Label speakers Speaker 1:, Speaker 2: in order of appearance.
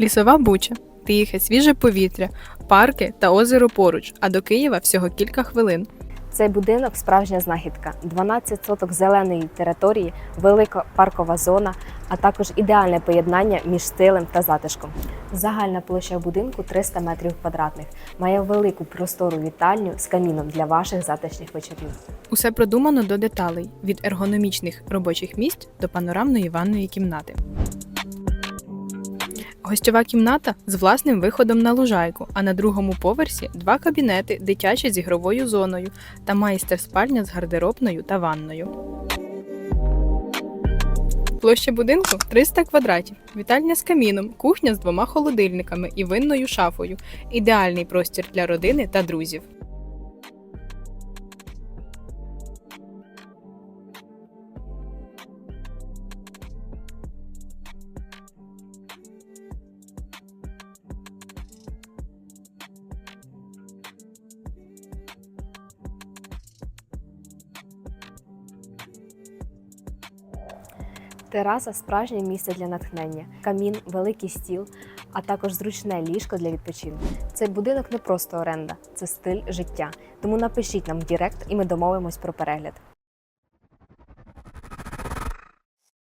Speaker 1: Лісова буча, тихе, свіже повітря, парки та озеро поруч, а до Києва всього кілька хвилин.
Speaker 2: Цей будинок справжня знахідка. 12 соток зеленої території, велика паркова зона, а також ідеальне поєднання між стилем та затишком. Загальна площа будинку 300 метрів квадратних. Має велику простору вітальню з каміном для ваших затишних вечорів.
Speaker 1: Усе продумано до деталей від ергономічних робочих місць до панорамної ванної кімнати. Гостьова кімната з власним виходом на лужайку, а на другому поверсі два кабінети, дитячі з ігровою зоною та майстер-спальня з гардеробною та ванною. Площа будинку 300 квадратів, вітальня з каміном, кухня з двома холодильниками і винною шафою. Ідеальний простір для родини та друзів.
Speaker 2: Тераса справжнє місце для натхнення, камін, великий стіл, а також зручне ліжко для відпочинку. Цей будинок не просто оренда, це стиль життя. Тому напишіть нам в Директ і ми домовимось про перегляд.